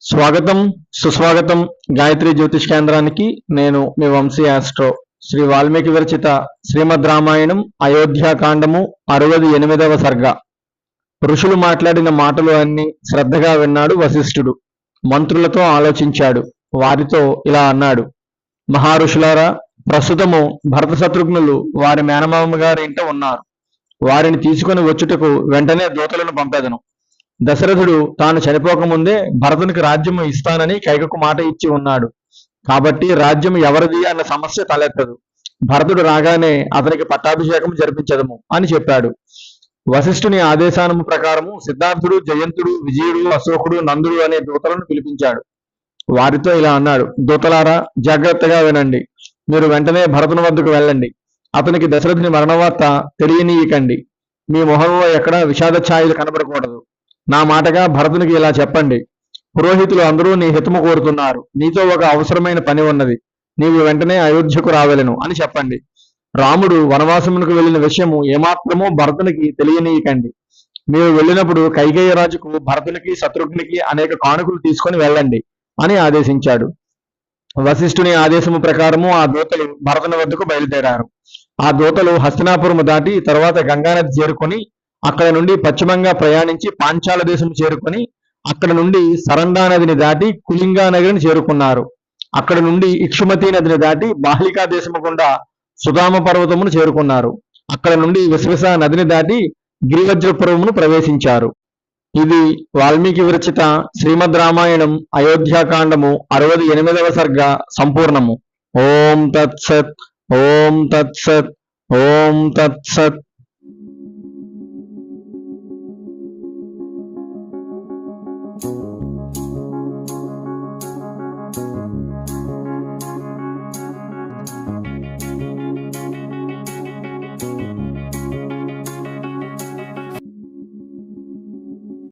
స్వాగతం సుస్వాగతం గాయత్రి జ్యోతిష్ కేంద్రానికి. నేను మీ వంశీ ఆస్ట్రో. శ్రీ వాల్మీకి విరచిత శ్రీమద్ రామాయణం అయోధ్యాకాండము అరవది ఎనిమిదవ సర్గ. ఋషులు మాట్లాడిన మాటలు అన్ని శ్రద్ధగా విన్నాడు వశిష్ఠుడు. మంత్రులతో ఆలోచించాడు. వారితో ఇలా అన్నాడు. మహారుషులారా ప్రస్తుతము భరత శత్రుఘ్నులు వారి మేనమామ గారి ఇంట ఉన్నారు. వారిని తీసుకుని వచ్చుటకు వెంటనే దూతలను పంపేదను. దశరథుడు తాను చనిపోకముందే భరతునికి రాజ్యము ఇస్తానని కైకకు మాట ఇచ్చి ఉన్నాడు. కాబట్టి రాజ్యం ఎవరిది అన్న సమస్య తలెత్తదు. భరతుడు రాగానే అతనికి పట్టాభిషేకం జరిపించదము అని చెప్పాడు. వశిష్ఠుని ఆదేశానము ప్రకారము సిద్ధార్థుడు జయంతుడు విజయుడు అశోకుడు నందుడు అనే దూతలను పిలిపించాడు. వారితో ఇలా అన్నాడు దూతలారా జాగ్రత్తగా వినండి. మీరు వెంటనే భరతుని వద్దకు వెళ్ళండి. అతనికి దశరథుని మరణవార్త తెలియనీయకండి. మీ మొహంలో ఎక్కడ విషాద ఛాయలు కనబడకూడదు. నా మాటగా భరతునికి ఇలా చెప్పండి. పురోహితులు అందరూ నీ హితము కోరుతున్నారు. నీతో ఒక అవసరమైన పని ఉన్నది. నీవు వెంటనే అయోధ్యకు రావెలను అని చెప్పండి. రాముడు వనవాసమునకు వెళ్ళిన విషయము ఏమాత్రమూ భరతునికి తెలియనీయకండి. మీరు వెళ్ళినప్పుడు కైకేయ రాజుకు భరతునికి శత్రుఘ్నికి అనేక కానుకలు తీసుకొని వెళ్ళండి అని ఆదేశించాడు. వశిష్ఠుని ఆదేశము ప్రకారము ఆ దూతలు భరతుని వద్దకు బయలుదేరారు. ఆ దూతలు హస్తినాపురము దాటి తర్వాత గంగానది చేరుకొని అక్కడ నుండి పశ్చిమంగా ప్రయాణించి పాంచాల దేశం చేరుకొని అక్కడ నుండి సరండా నదిని దాటి కులింగా నగరిని చేరుకున్నారు. అక్కడ నుండి ఇక్షుమతి నదిని దాటి బాహ్లికా దేశము గుండా సుధామ పర్వతమును చేరుకున్నారు. అక్కడ నుండి విశ్వస నదిని దాటి గిరివజ్రపురమును ప్రవేశించారు. ఇది వాల్మీకి విరచిత శ్రీమద్ రామాయణం అయోధ్యాకాండము అరవది ఎనిమిదవ సర్గ సంపూర్ణము. ఓం తత్సత్ ఓం తత్సత్ ఓం తత్సత్.